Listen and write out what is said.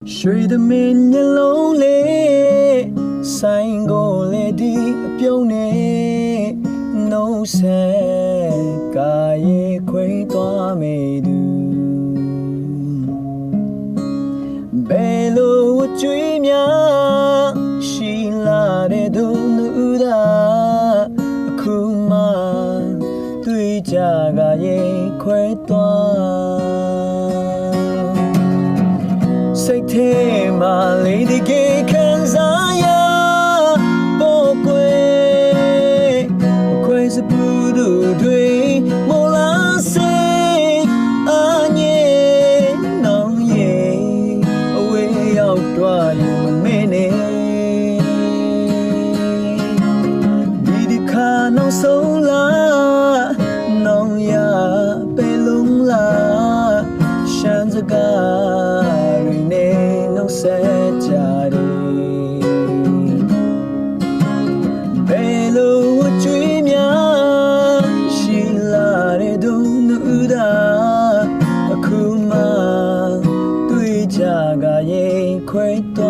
ရွှေသမင်းမျက်လုံးလေးဆိုင်ကိုလေဒီအပြုံးနဲ့နှုံးဆက်ကာရဲခွေသွားမေသူဘယ်လိုအကျွေးများရှိလာတဲ့သူနှူသာအခုမှတွေ့ကြကရဲခွေသွား စိတ်ထဲမှာလေးတကယ်ခံစားရပေါ်ကွယ်ခွဲစပူတို့တွေမောလာစေအငြိနောင်ရဲ့အဝေးရောက်တော့ယူမင်းနေဒီဒီခါနောက်ဆုံးလာနောင်ရပဲလုံးလာရှမ်းစကား ဆက်ကြတယ်ဘယ်လိုအကျွေးများရှိလာတဲ့သူတို့သာအခုမှတွေ့ကြကရင်ခွဲတော့